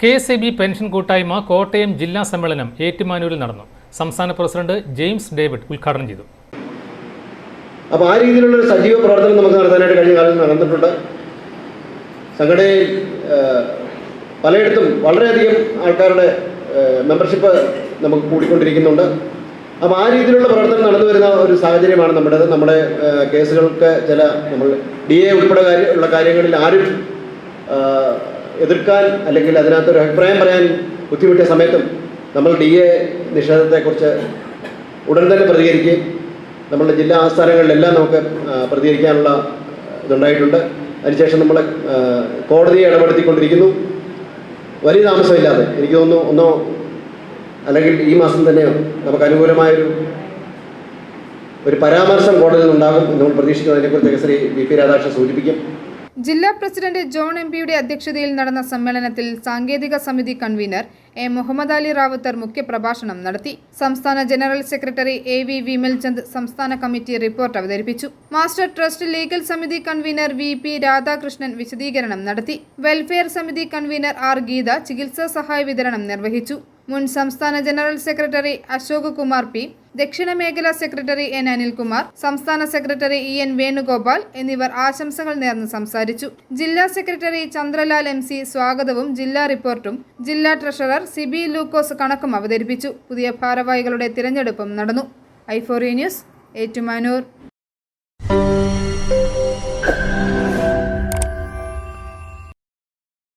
K S A B pension കൂട്ടായ്മ കോട്ടയം ജില്ലാ സമ്മേളനം ഏറ്റുമാനൂരിൽ നടന്നു. സംസ്ഥാന പ്രസിഡന്റ് ജെയിംസ് ഡേവിഡ് ഉദ്ഘാടനം ചെയ്തു. അപ്പോൾ ആ രീതിയിലുള്ള ഒരു സജീവ പ്രവർത്തനം നമുക്ക് നടത്താനായിട്ട് കഴിഞ്ഞ കാലത്ത് നടന്നിട്ടുണ്ട്. സംഘടനയിൽ പലയിടത്തും വളരെയധികം ആൾക്കാരുടെ മെമ്പർഷിപ്പ് നമുക്ക് കൂടിക്കൊണ്ടിരിക്കുന്നുണ്ട്. അപ്പോൾ ആ രീതിയിലുള്ള പ്രവർത്തനം നടന്നു വരുന്ന ഒരു സാഹചര്യമാണ് നമ്മുടേത്. നമ്മുടെ കേസുകൾക്ക് ചില നമ്മൾ ഡി എ ഉൾപ്പെടെ ഉള്ള കാര്യങ്ങളിൽ ആരും എതിർക്കാൻ അല്ലെങ്കിൽ അതിനകത്തൊരു അഭിപ്രായം പറയാൻ ബുദ്ധിമുട്ടിയ സമയത്തും നമ്മൾ ഡി എ നിഷേധത്തെക്കുറിച്ച് ഉടൻ തന്നെ പ്രതികരിക്കുകയും നമ്മളുടെ ജില്ലാ ആസ്ഥാനങ്ങളിലെല്ലാം നമുക്ക് പ്രതികരിക്കാനുള്ള ഇതുണ്ടായിട്ടുണ്ട്. അതിനുശേഷം നമ്മൾ കോടതിയെ ഇടപെടുത്തിക്കൊണ്ടിരിക്കുന്നു. വലിയ താമസമില്ലാതെ എനിക്ക് തോന്നുന്നു ഒന്നോ അല്ലെങ്കിൽ ഈ മാസം തന്നെയോ നമുക്ക് അനുകൂലമായൊരു ഒരു പരാമർശം കോടതിയിൽ നിന്നുണ്ടാകും നമ്മൾ പ്രതീക്ഷിക്കുന്നതിനെക്കുറിച്ച് ശ്രീ വി പി രാധാകൃഷ്ണൻ സൂചിപ്പിക്കും. ജില്ലാ പ്രസിഡന്റ് ജോൺ എം പിയുടെ അധ്യക്ഷതയിൽ നടന്ന സമ്മേളനത്തിൽ സാങ്കേതിക സമിതി കൺവീനർ എ മുഹമ്മദ് അലി റാവുത്തർ മുഖ്യപ്രഭാഷണം നടത്തി. സംസ്ഥാന general secretary A V Vimalchand സംസ്ഥാന കമ്മിറ്റി റിപ്പോർട്ട് അവതരിപ്പിച്ചു. മാസ്റ്റർ ട്രസ്റ്റ് ലീഗൽ സമിതി കൺവീനർ വി പി രാധാകൃഷ്ണൻ വിശദീകരണം നടത്തി. വെൽഫെയർ സമിതി കൺവീനർ ആർ ഗീത ചികിത്സാ സഹായ വിതരണം നിർവഹിച്ചു. മുൻ സംസ്ഥാന general secretary Ashok Kumar P ദക്ഷിണ മേഖലാ സെക്രട്ടറി എൻ. അനിൽകുമാർ സംസ്ഥാന സെക്രട്ടറി ഇ. എൻ. വേണുഗോപാൽ എന്നിവർ ആശംസകൾ നേർന്ന് സംസാരിച്ചു. ജില്ലാ സെക്രട്ടറി ചന്ദ്രലാൽ എം. സി സ്വാഗതവും ജില്ലാ റിപ്പോർട്ടും ജില്ലാ ട്രഷറർ സിബി ലൂക്കോസ് കണക്കും അവതരിപ്പിച്ചു. പുതിയ ഭാരവാഹികളുടെ തിരഞ്ഞെടുപ്പും നടന്നു. ഐഫോറി ന്യൂസ് ഏറ്റുമാനൂർ.